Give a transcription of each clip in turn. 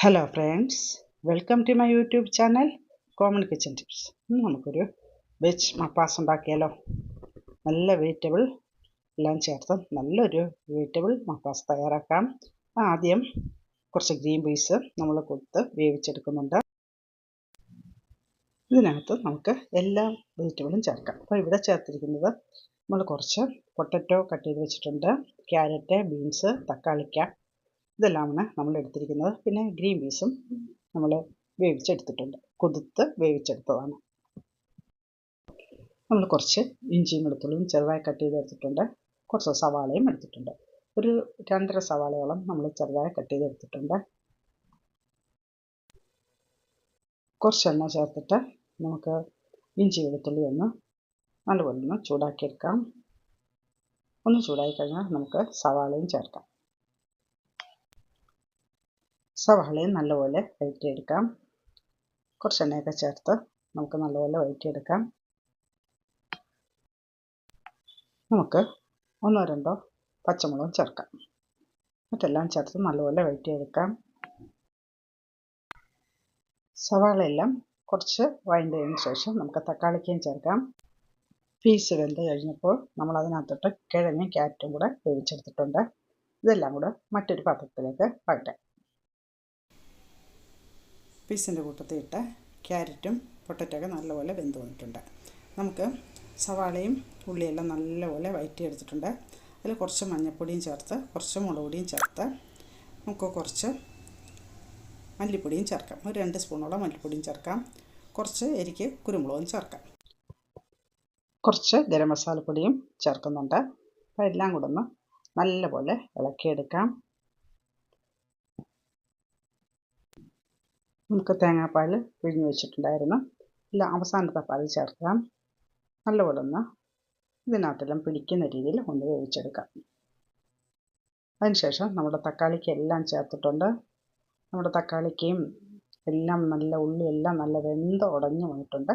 Hello friends welcome to my YouTube channel common kitchen tips ഇന്ന് നമുക്കൊരു veg മപ്പാസ് ഉണ്ടാക്കിയാലോ? നല്ല വെജിറ്റബിൾ എല്ലാം ചേർത്ത് നല്ലൊരു വെജിറ്റബിൾ മപ്പാസ് തയ്യാറാക്കാം. ആദ്യം കുറച്ച് ഗ്രീൻ പീസ് നമ്മൾ കൊടുത്ത് വേവിച്ചെടുക്കുന്നുണ്ട്. ഇതിനകത്ത് നമുക്ക് എല്ലാ വെജിറ്റബിളും ചേർക്കാം. അപ്പോൾ ഇവിടെ ചേർത്തിരിക്കുന്നത് നമ്മൾ കുറച്ച് പൊട്ടറ്റോ കട്ട് ചെയ്ത് വെച്ചിട്ടുണ്ട്. ക്യാരറ്റ് ബീൻസ് തക്കാളിക്ക. ഇതെല്ലാമാണ് നമ്മൾ എടുത്തിരിക്കുന്നത്. പിന്നെ ഗ്രീൻ പീസും നമ്മൾ വേവിച്ചെടുത്തിട്ടുണ്ട്. കൊതുത്ത് വേവിച്ചെടുത്തതാണ്. നമ്മൾ കുറച്ച് ഇഞ്ചിയും വെളുത്തുള്ളിയും ചെറുതായി കട്ട് ചെയ്ത് എടുത്തിട്ടുണ്ട് കുറച്ച് സവാളയും എടുത്തിട്ടുണ്ട്. ഒരു രണ്ടര സവാളയോളം നമ്മൾ ചെറുതായി കട്ട് ചെയ്ത് എടുത്തിട്ടുണ്ട് കുറച്ച് എണ്ണ ചേർത്തിട്ട് നമുക്ക് ഇഞ്ചി വെളുത്തുള്ളി ഒന്ന് നല്ലപോലെ ഒന്ന് ചൂടാക്കിയെടുക്കാം. ഒന്ന് ചൂടായി കഴിഞ്ഞാൽ നമുക്ക് സവാളയും ചേർക്കാം. സവാളയും നല്ലപോലെ വഴറ്റിയെടുക്കാം കുറച്ച് എണ്ണയൊക്കെ ചേർത്ത് നമുക്ക് നല്ലപോലെ വഴറ്റിയെടുക്കാം നമുക്ക് ഒന്നോ രണ്ടോ പച്ചമുളകും ചേർക്കാം. മറ്റെല്ലാം ചേർത്ത് നല്ലപോലെ വഴറ്റിയെടുക്കാം സവാളയെല്ലാം കുറച്ച് വഴണ്ടതിന് ശേഷം നമുക്ക് തക്കാളിക്കയും ചേർക്കാം. പീസ് വെന്ത് കഴിഞ്ഞപ്പോൾ നമ്മൾ അതിനകത്തോട്ട് കിഴങ്ങും ക്യാരറ്റും കൂടെ വേവിച്ചെടുത്തിട്ടുണ്ട്. ഇതെല്ലാം കൂടെ മറ്റൊരു പാത്രത്തിലേക്ക് വഴറ്റാം. പീസിന്റെ കൂട്ടത്തിൽ ഇട്ട് ക്യാരറ്റും പൊട്ടറ്റൊക്കെ നല്ലപോലെ വെന്ത് വന്നിട്ടുണ്ട്. നമുക്ക് സവാളയും ഉള്ളിയെല്ലാം നല്ലപോലെ വഴറ്റിയെടുത്തിട്ടുണ്ട് അതിൽ കുറച്ച് മഞ്ഞൾപ്പൊടിയും ചേർത്ത് കുറച്ച് മുളക് പൊടിയും ചേർത്ത് നമുക്ക് കുറച്ച് മല്ലിപ്പൊടിയും ചേർക്കാം. ഒരു രണ്ട് സ്പൂണോളം മല്ലിപ്പൊടിയും ചേർക്കാം. കുറച്ച് എരിക്ക് കുരുമുളകും ചേർക്കാം. കുറച്ച് ഗരം മസാലപ്പൊടിയും ചേർക്കുന്നുണ്ട്. അപ്പോൾ എല്ലാം കൂടെ ഒന്ന് നല്ലപോലെ ഇളക്കിയെടുക്കാം. നമുക്ക് തേങ്ങാപ്പാൽ പിഴിഞ്ഞ് വെച്ചിട്ടുണ്ടായിരുന്നു. ഇല്ല അവസാനത്തെ പാൽ ചേർക്കാം. നല്ലപോലെ ഒന്ന് ഇതിനകത്തെല്ലാം പിടിക്കുന്ന രീതിയിൽ ഒന്ന് വേവിച്ചെടുക്കാം. അതിനുശേഷം നമ്മുടെ തക്കാളിക്ക് എല്ലാം ചേർത്തിട്ടുണ്ട്. നമ്മുടെ തക്കാളിക്കയും എല്ലാം നല്ല ഉള്ളി എല്ലാം നല്ല വെന്ത് ഉടഞ്ഞു വന്നിട്ടുണ്ട്.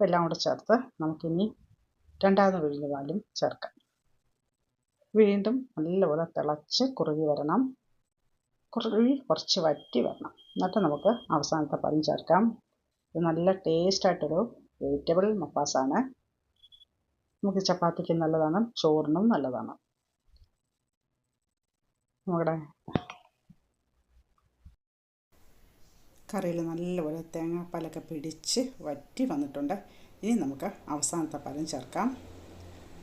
എല്ലാം കൂടെ ചേർത്ത് നമുക്കിനി രണ്ടാമത് പിഴിഞ്ഞ പാലും ചേർക്കാം. വീണ്ടും നല്ലപോലെ തിളച്ച് കുറുകി വരണം. കുറുകി കുറച്ച് വറ്റി വരണം. എന്നിട്ട് നമുക്ക് അവസാനത്തെ പഴം ചേർക്കാം. ഇത് നല്ല ടേസ്റ്റായിട്ടൊരു വെജിറ്റബിൾ മപ്പാസാണ് നമുക്ക് ചപ്പാത്തിക്ക് നല്ലതാണ് ചോറിനും നല്ലതാണ്. നമ്മുടെ കറിയിൽ നല്ലപോലെ തേങ്ങാപ്പാലൊക്കെ പിടിച്ച് വറ്റി വന്നിട്ടുണ്ട്. ഇനി നമുക്ക് അവസാനത്തെ പാലും ചേർക്കാം.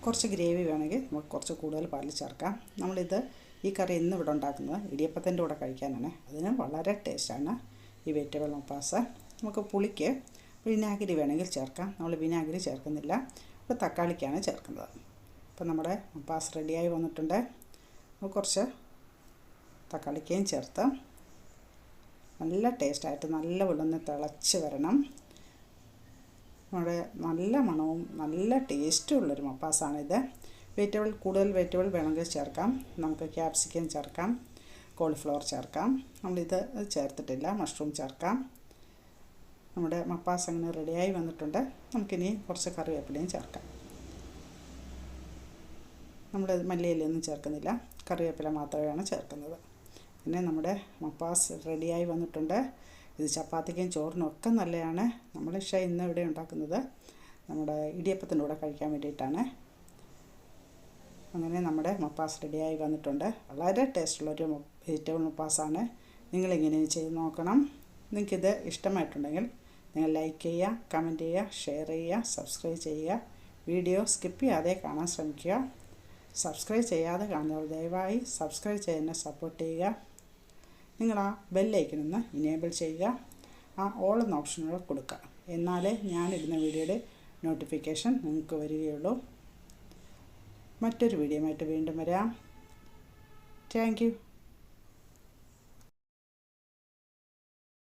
കുറച്ച് ഗ്രേവി വേണമെങ്കിൽ നമുക്ക് കുറച്ച് കൂടുതൽ പാൽ ചേർക്കാം. നമ്മളിത് ഈ കറി ഇന്ന് ഇവിടെ ഉണ്ടാക്കുന്നത് ഇടിയപ്പത്തിന്റെ കൂടെ കഴിക്കാനാണ്. അതിന് വളരെ ടേസ്റ്റാണ് ഈ വെജിറ്റബിൾ മപ്പാസ് നമുക്ക് പുളിക്ക് വിനാഗിരി വേണമെങ്കിൽ ചേർക്കാം. നമ്മൾ വിനാഗിരി ചേർക്കുന്നില്ല. ഇപ്പോൾ തക്കാളിക്കാണ് ചേർക്കുന്നത്. അപ്പോൾ നമ്മുടെ മപ്പാസ് റെഡിയായി വന്നിട്ടുണ്ട്. നമുക്ക് കുറച്ച് തക്കാളിക്കയും ചേർത്ത് നല്ല ടേസ്റ്റായിട്ട് നല്ല വെള്ളം തിളച്ച് വരണം. നമ്മുടെ നല്ല മണവും നല്ല ടേസ്റ്റും ഉള്ളൊരു മപ്പാസാണിത് വെജിറ്റബിൾ കൂടുതൽ വെജിറ്റബിൾ വേണമെങ്കിൽ ചേർക്കാം. നമുക്ക് ക്യാപ്സിക്കം ചേർക്കാം. കോളിഫ്ലവർ ചേർക്കാം. നമ്മളിത് ചേർത്തിട്ടില്ല. മഷ്റൂം ചേർക്കാം. നമ്മുടെ മപ്പാസ് അങ്ങനെ റെഡിയായി വന്നിട്ടുണ്ട്. നമുക്കിനി കുറച്ച് കറിവേപ്പിലയും ചേർക്കാം. നമ്മൾ മല്ലിയിലൊന്നും ചേർക്കുന്നില്ല. കറിവേപ്പില മാത്രമാണ് ചേർക്കുന്നത്. പിന്നെ നമ്മുടെ മപ്പാസ് റെഡിയായി വന്നിട്ടുണ്ട്. ഇത് ചപ്പാത്തിക്കും ചോറിനും ഒക്കെ നല്ലതാണ്. നമ്മൾ പക്ഷേ ഇന്ന് ഇവിടെ ഉണ്ടാക്കുന്നത് നമ്മുടെ ഇടിയപ്പത്തിന്റെ കൂടെ കഴിക്കാൻ വേണ്ടിയിട്ടാണ്. അങ്ങനെ നമ്മുടെ മപ്പാസ് റെഡിയായി വന്നിട്ടുണ്ട്. വളരെ ടേസ്റ്റുള്ളൊരു വെജിറ്റബിൾ മപ്പാസാണ് നിങ്ങളിങ്ങനെ ചെയ്ത് നോക്കണം. നിങ്ങൾക്കിത് ഇഷ്ടമായിട്ടുണ്ടെങ്കിൽ നിങ്ങൾ ലൈക്ക് ചെയ്യുക കമന്റ് ചെയ്യുക ഷെയർ ചെയ്യുക സബ്സ്ക്രൈബ് ചെയ്യുക. വീഡിയോ സ്കിപ്പ് ചെയ്യാതെ കാണാൻ ശ്രമിക്കുക. സബ്സ്ക്രൈബ് ചെയ്യാതെ കാണുന്നവർ ദയവായി സബ്സ്ക്രൈബ് ചെയ്യുന്ന സപ്പോർട്ട് ചെയ്യുക. നിങ്ങൾ ആ ബെല്ലൈക്കനൊന്ന് ഇനേബിൾ ചെയ്യുക. ആ ഓൾ എന്ന ഓപ്ഷനുകൾ കൊടുക്കുക. എന്നാലേ ഞാനിടുന്ന വീഡിയോയുടെ നോട്ടിഫിക്കേഷൻ നിങ്ങൾക്ക് വരികയുള്ളൂ. മറ്റൊരു വീഡിയോ ആയിട്ട് വീണ്ടും വരാം. താങ്ക്